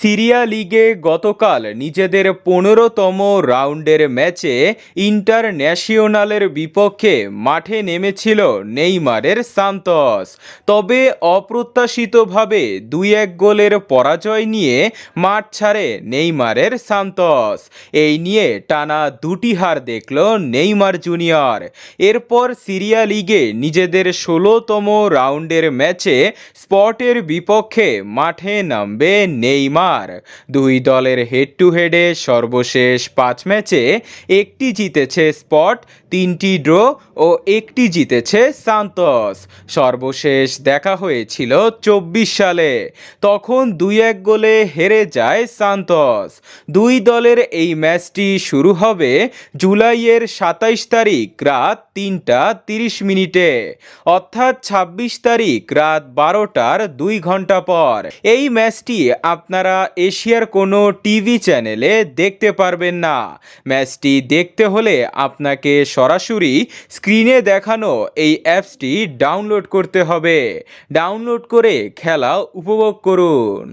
Syria লিগে গতকাল নিজেদের পনেরোতম রাউন্ডের ম্যাচে ইন্টারন্যাশনালের বিপক্ষে মাঠে নেমেছিল নেইমারের সান্তোস। তবে অপ্রত্যাশিতভাবে দুই এক গোলের পরাজয় নিয়ে মাঠ ছাড়ে নেইমারের সান্তোস। এই নিয়ে টানা দুটি হার দেখল নেইমার জুনিয়র। এরপর সিরিয়া লিগে নিজেদের ষোলোতম রাউন্ডের ম্যাচে স্পটের বিপক্ষে মাঠে নামবে নেইমার। দুই দলের হেড টু হেডে সর্বশেষ পাঁচ ম্যাচে একটি জিতেছে স্পট, তিনটি ড্র ও একটি জিতেছে সান্তোস। সর্বশেষ দেখা হয়েছিল চব্বিশ সালে। তখন দুই এক গোলে হেরে যায় সান্তোস। দুই দলের এই ম্যাচটি শুরু হবে জুলাইয়ের সাতাইশ তারিখ রাত তিনটা তিরিশ মিনিটে। অর্থাৎ ছাব্বিশ তারিখ রাত বারোটার দুই ঘণ্টা পর। এই ম্যাচটি আপনারা এশিয়ার কোনো টিভি চ্যানেলে দেখতে পারবেন না। ম্যাচটি দেখতে হলে আপনাকে সরাসরি স্ক্রিনে দেখানো এই অ্যাপসটি ডাউনলোড করতে হবে। ডাউনলোড করে খেলা উপভোগ করুন।